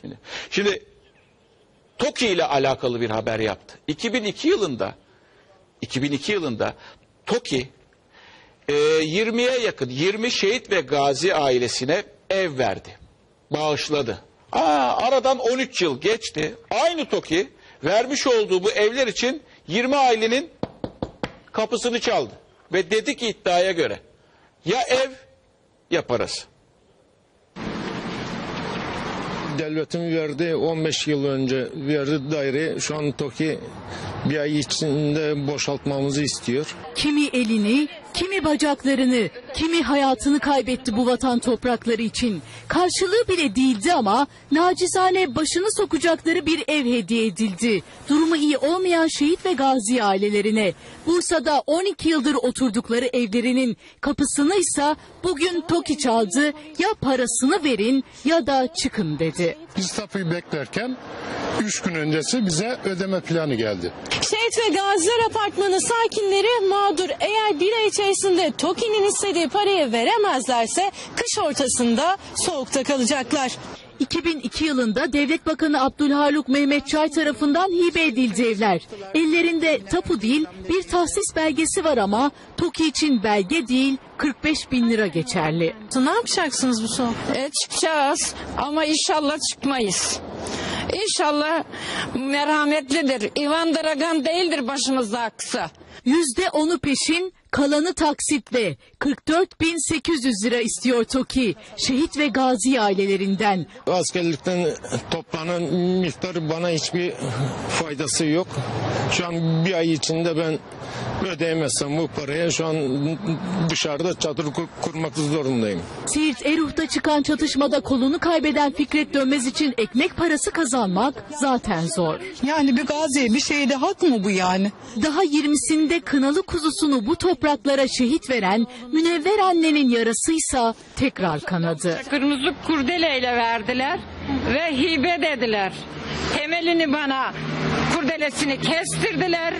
ismini. Şimdi TOKİ ile alakalı bir haber yaptı. 2002 yılında 2002 yılında TOKİ e, 20'ye yakın 20 şehit ve gazi ailesine ev verdi. Bağışladı. Aa, aradan 13 yıl geçti. Aynı TOKİ vermiş olduğu bu evler için 20 ailenin kapısını çaldı. Ve dedi ki iddiaya göre ya ev ya parası. Devletin verdiği 15 yıl önce verdiği daire şu an TOKİ bir ay içinde boşaltmamızı istiyor. Kimi elini, kimi bacaklarını, kimi hayatını kaybetti bu vatan toprakları için. Karşılığı bile değildi ama nacizane başını sokacakları bir ev hediye edildi. Durumu iyi olmayan şehit ve gazi ailelerine. Bursa'da 12 yıldır oturdukları evlerinin kapısını ise bugün TOKİ çaldı. Ya parasını verin ya da çıkın dedi. Biz tapuyu beklerken 3 gün öncesi bize ödeme planı geldi. Şehit ve Gaziler Apartmanı sakinleri mağdur. Eğer bir ay içerisinde TOKİ'nin istediği parayı veremezlerse kış ortasında soğukta kalacaklar. 2002 yılında Devlet Bakanı Abdülhaluk Mehmet Çay tarafından hibe edildi evler. Ellerinde tapu değil bir tahsis belgesi var ama TOKİ için belge değil 45 bin lira geçerli. Ne yapacaksınız bu soğuk? E, çıkacağız ama inşallah çıkmayız. İnşallah merhametlidir. İvan Dragan değildir başımızda aksa. Yüzde onu peşin kalanı taksitle 44.800 lira istiyor TOKİ şehit ve gazi ailelerinden. Askerlikten toplanan miktar bana hiçbir faydası yok. Şu an bir ay içinde ben ödeyemezsem bu parayı şu an dışarıda çadır kur- kurmak zorundayım. Siirt Eruh'ta çıkan çatışmada kolunu kaybeden Fikret Dönmez için ekmek parası kazanmak zaten zor. Yani bir gaziye bir şeyde hak mı bu yani? Daha 20'sinde kınalı kuzusunu bu topraklara şehit veren Münevver annenin yarasıysa tekrar kanadı. Kırmızı kurdeleyle verdiler ve hibe dediler. Temelini bana kurdelesini kestirdiler.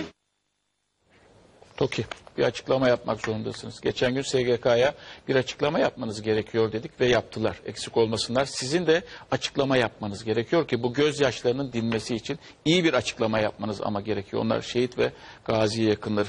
TOKİ bir açıklama yapmak zorundasınız. Geçen gün SGK'ya bir açıklama yapmanız gerekiyor dedik ve yaptılar. Eksik olmasınlar. Sizin de açıklama yapmanız gerekiyor ki bu gözyaşlarının dinmesi için iyi bir açıklama yapmanız ama gerekiyor. Onlar şehit ve gazi yakınları.